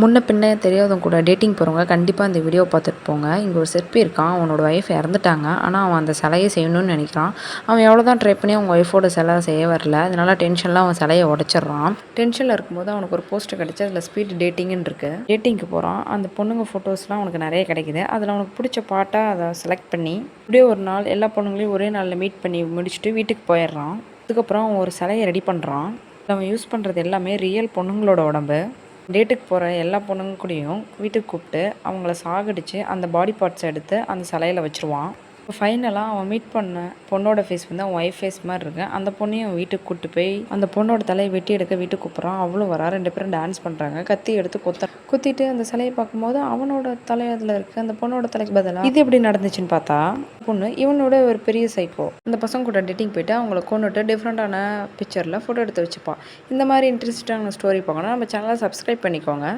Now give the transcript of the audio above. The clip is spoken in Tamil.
முன்ன பின்ன தெரியாதவங்க கூட டேட்டிங் போகிறவங்க கண்டிப்பாக இந்த வீடியோ பார்த்துட்டு போங்க. இங்கே ஒரு சிற்பி இருக்கான் அவனோட ஒய்ஃப் இறந்துட்டாங்க. ஆனால் அவன் அந்த சிலையை செய்யணும்னு நினைக்கிறான். அவன் எவ்வளோ தான் ட்ரை பண்ணி அவங்க ஒய்ஃபோட சிலை செய்ய வரல. அதனால டென்ஷனில் அவன் சிலையை உடச்சிட்றான். டென்ஷனில் இருக்கும்போது அவனுக்கு ஒரு போஸ்ட் கிடச்சி அதில் ஸ்பீட் டேட்டிங்னு இருக்கு. டேட்டிங்க்கு போகிறான் அந்த பொண்ணுங்க ஃபோட்டோஸ்லாம் அவனுக்கு நிறைய கிடைக்குது. அதில் அவனுக்கு பிடிச்ச பாட்டாக அதை செலக்ட் பண்ணி அப்படியே ஒரு நாள் எல்லா பொண்ணுங்களையும் ஒரே நாளில் மீட் பண்ணி முடிச்சுட்டு வீட்டுக்கு போயிடுறான். அதுக்கப்புறம் அவன் ஒரு சிலையை ரெடி பண்ணுறான் அவன் யூஸ் பண்ணுறது எல்லாமே ரியல் பொண்ணுங்களோட உடம்பு. டேட்டுக்கு போகிற எல்லா பொண்ணுங்க கூடயும் வீட்டுக்கு கூப்பிட்டு அவங்கள சாகடிச்சு அந்த பாடி பார்ட்ஸை எடுத்து அந்த சிலையில வச்சுருவான். இப்போ ஃபைனலாக அவன் மீட் பண்ண பொண்ணோட ஃபேஸ் வந்து அவன் ஒய்ஃப் ஃபேஸ் மாதிரி இருக்கு. அந்த பொண்ணையும் வீட்டுக்கு கூப்பிட்டு போய் அந்த பொண்ணோட தலையை வெட்டி எடுக்க வீட்டுக்கு கூப்பிட்றான். அவளும் வரா ரெண்டு பேரும் டான்ஸ் பண்ணுறாங்க கத்தி எடுத்து கொத்த குத்திட்டு அந்த சிலையை பார்க்கும்போது அவனோட தலை அதில் இருக்குது அந்த பொண்ணோட தலைக்கு பதிலாக இது எப்படி நடந்துச்சுன்னு பார்த்தா பொண்ணு இவனோட ஒரு பெரிய சைக்கோ அந்த பசங்க கூட டேட்டிங் போயிட்டு அவங்கள கொண்டுட்டு டிஃப்ரெண்ட்டான பிக்சரில் ஃபோட்டோ எடுத்து வச்சுப்பான். இந்த மாதிரி இன்ட்ரெஸ்டான ஸ்டோரி பார்க்கணும் நம்ம சேனலை சப்ஸ்கிரைப் பண்ணிக்கோங்க.